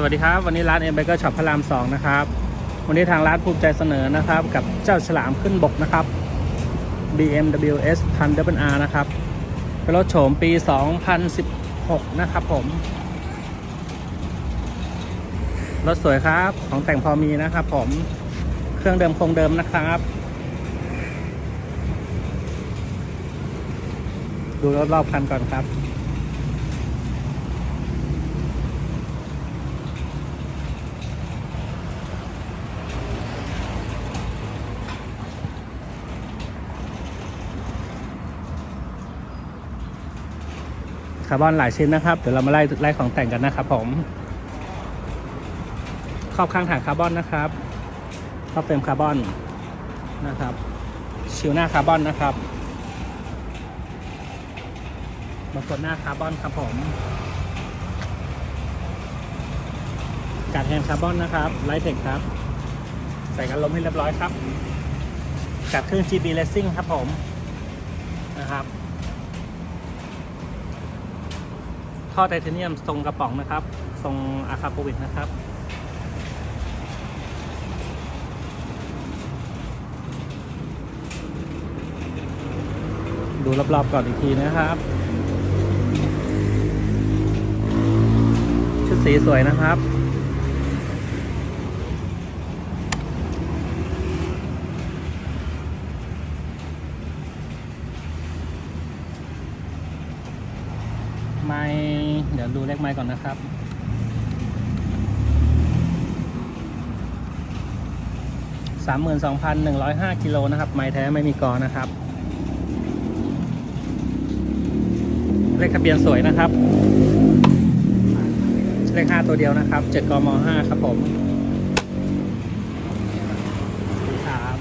สวัสดีครับ วันนี้ร้านเอ็มเบเกอร์ช็อปพระรามสองนะครับ วันนี้ทางร้านภูมิใจเสนอนะครับ กับเจ้าฉลามขึ้นบกนะครับ BMW S 1000 R นะครับ เป็นรถโฉมปี 2016 นะครับผม รถสวยครับ ของแต่งพอมีนะครับผม เครื่องเดิมคงเดิมนะครับ ดูรอบๆคันก่อนครับ คาร์บอนหลายชิ้นนะครับ เดี๋ยวเรามาไล่ไล่ของแต่งกันนะครับผมครอบข้างถังคาร์บอนนะครับครอบเฟรมคาร์บอนนะครับ ชิวหน้าคาร์บอนนะครับบางคนหน้าคาร์บอนครับผมกัดแฮนด์คาร์บอนนะครับไลท์เทคครับ ใส่กันลมให้เรียบร้อยครับกัดเครื่อง GB Racing ครับผมนะครับ ท่อไทเทเนียมทรงกระป๋องนะครับ ทรงอาคาโปวิดนะครับดูรอบๆก่อนอีกทีนะครับ ชุดสีสวยนะครับ ไม้เดี๋ยวดูเลขไม้ก่อนนะครับสามหมื่นสองพันหนึ่งร้อยห้ากิโลนะครับ ไม้แท้ไม่มีกอนะครับ เลขทะเบียนสวยนะครับ เลขห้าตัวเดียวนะครับเจ็ดกมห้าครับผมครับ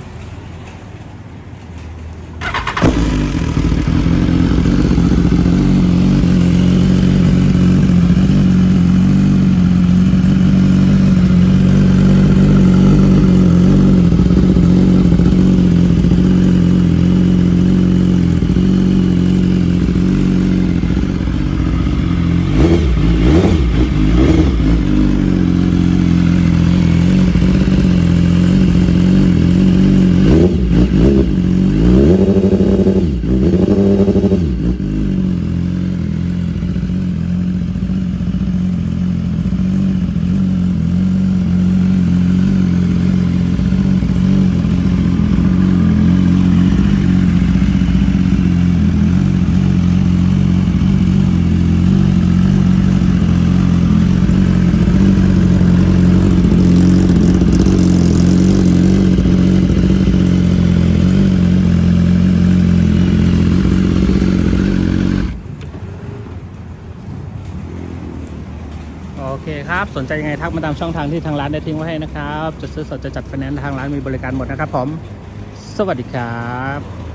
โอ เคครับ สนใจยังไงทักมาตามช่องทางที่ทางร้านได้ทิ้งไว้ให้นะครับ จะซื้อสดจะจัดไฟแนนซ์ทางร้านมีบริการหมดนะครับผม สวัสดีครับ